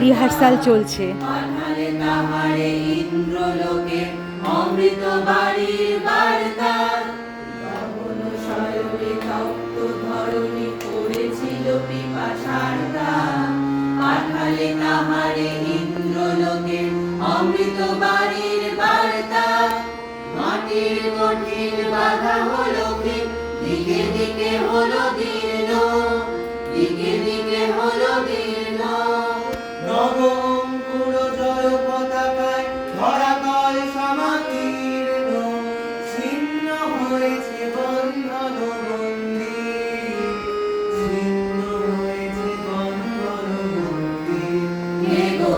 Rehearsal চলছে। অমৃত বাড়ির বার্তা। ইন্দ্রলোকে অমৃত বাড়ির মাটির বাধা হলো দিকে দিকে হলো দিন